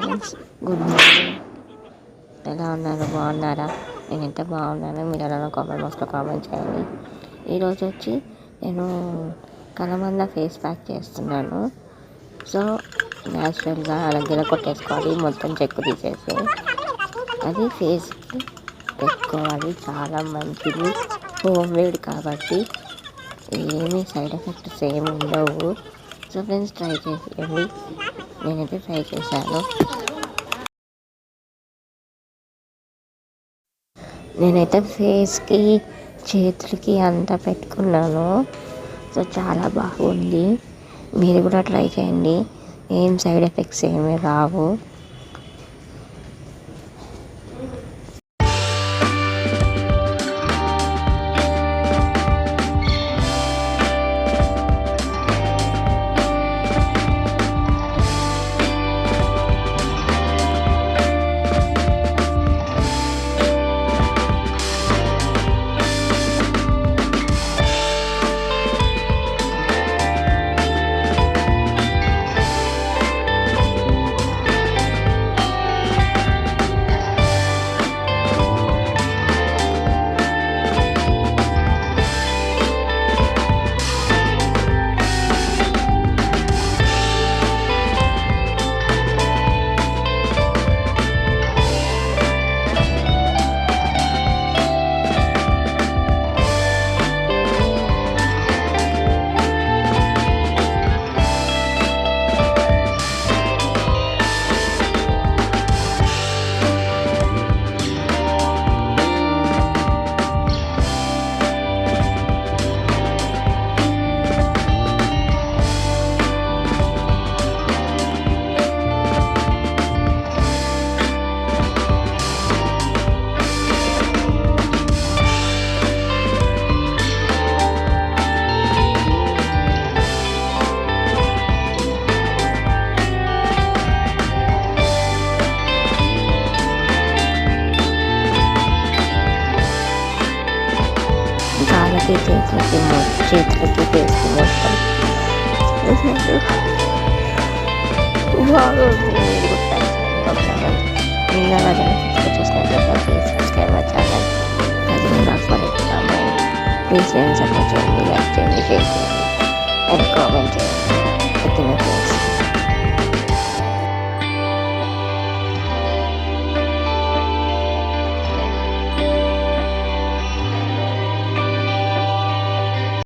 Friends good morning ఎలా ఉన్నారు? బాగున్నారా? నేనైతే బాగున్నాను? మీరు ఎలా కామెంట్ బాక్స్లో కామెంట్ చేయండి. ఈరోజు వచ్చి నేను కలమంద ఫేస్ ప్యాక్ చేస్తున్నాను. సో న్యాచురల్గా అలాగే కొట్టేసుకోవాలి. మొత్తం చెక్కు తీసేసి. అది ఫేస్కి పెట్టుకోవాలి. చాలా మంచిది. హోమ్ మేడ్ కాబట్టి ఏమీ సైడ్ ఎఫెక్ట్స్ ఏమి ఉండవు. సో ఫ్రెండ్స్ ట్రై చేసేయండి నేనైతే ట్రై చేశాను నేనైతే ఫేస్కి చేతులకి అంతా పెట్టుకున్నాను. సో చాలా బాగుంది. మీరు కూడా ట్రై చేయండి. ఏం సైడ్ ఎఫెక్ట్స్ ఏమీ రావు. прекратите эти эмоции, прекратите эти эмоции. Please like, share, and comment. Ito na.